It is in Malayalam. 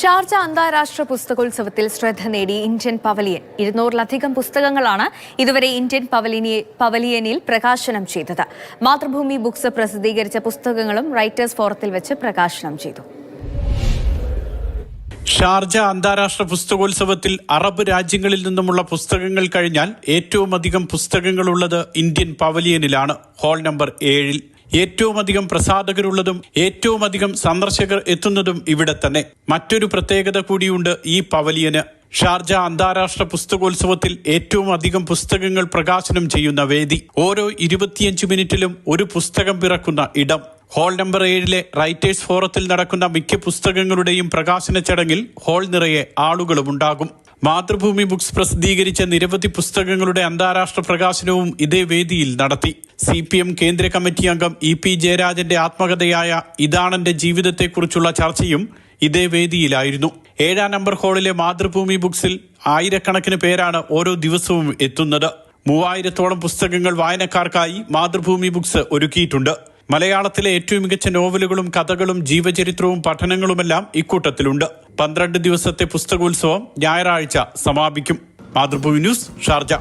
ഷാർജ അന്താരാഷ്ട്ര പുസ്തകോത്സവത്തിൽ ശ്രദ്ധ നേടി ഇന്ത്യൻ പവലിയൻ. ഇരുന്നൂറിലധികം പുസ്തകങ്ങളാണ് ഇതുവരെ ഇന്ത്യൻ പവലിനിയെ പവലിയനിൽ പ്രകാശനം ചെയ്തത്. മാതൃഭൂമി ബുക്സ് പ്രസിദ്ധീകരിച്ച പുസ്തകങ്ങളും റൈറ്റേഴ്സ് ഫോറത്തിൽ വെച്ച് പ്രകാശനം ചെയ്തു. ഷാർജ അന്താരാഷ്ട്ര പുസ്തകോത്സവത്തിൽ അറബ് രാജ്യങ്ങളിൽ നിന്നുമുള്ള പുസ്തകങ്ങൾ കഴിഞ്ഞാൽ ഏറ്റവും അധികം പുസ്തകങ്ങളുള്ളത് ഇന്ത്യൻ പവലിയനിലാണ്. ഹാൾ നമ്പർ ഏഴിൽ. ഏറ്റവും അധികം പ്രസാധകരുള്ളതും ഏറ്റവും അധികം സന്ദർശകർ എത്തുന്നതും ഇവിടെ തന്നെ. മറ്റൊരു പ്രത്യേകത കൂടിയുണ്ട് ഈ പവലിയന്. ഷാർജ അന്താരാഷ്ട്ര പുസ്തകോത്സവത്തിൽ ഏറ്റവും അധികം പുസ്തകങ്ങൾ പ്രകാശനം ചെയ്യുന്ന വേദി. ഓരോ ഇരുപത്തിയഞ്ച് മിനിറ്റിലും ഒരു പുസ്തകം പിറക്കുന്ന ഇടം. ഹാൾ നമ്പർ ഏഴിലെ റൈറ്റേഴ്സ് ഫോറത്തിൽ നടക്കുന്ന മിക്ക പുസ്തകങ്ങളുടെയും പ്രകാശന ചടങ്ങിൽ ഹാൾ നിറയെ ആളുകളുമുണ്ടാകും. മാതൃഭൂമി ബുക്സ് പ്രസിദ്ധീകരിച്ച നിരവധി പുസ്തകങ്ങളുടെ അന്താരാഷ്ട്ര പ്രകാശനവും ഇതേ വേദിയിൽ നടത്തി. സി പി എം കേന്ദ്ര കമ്മിറ്റി അംഗം ഇ പി ജയരാജന്റെ ആത്മകഥയായ ഇതാണെന്റെ ജീവിതത്തെക്കുറിച്ചുള്ള ചർച്ചയും ഇതേ വേദിയിലായിരുന്നു. ഏഴാം നമ്പർ ഹാളിലെ മാതൃഭൂമി ബുക്സിൽ ആയിരക്കണക്കിന് പേരാണ് ഓരോ ദിവസവും എത്തുന്നത്. മൂവായിരത്തോളം പുസ്തകങ്ങൾ വായനക്കാർക്കായി മാതൃഭൂമി ബുക്സ് ഒരുക്കിയിട്ടുണ്ട്. മലയാളത്തിലെ ഏറ്റവും മികച്ച നോവലുകളും കഥകളും ജീവചരിത്രവും പഠനങ്ങളുമെല്ലാം ഇക്കൂട്ടത്തിലുണ്ട്. പന്ത്രണ്ട് ദിവസത്തെ പുസ്തകോത്സവം ഞായറാഴ്ച സമാപിക്കും. Mathrubhumi news Sharjah.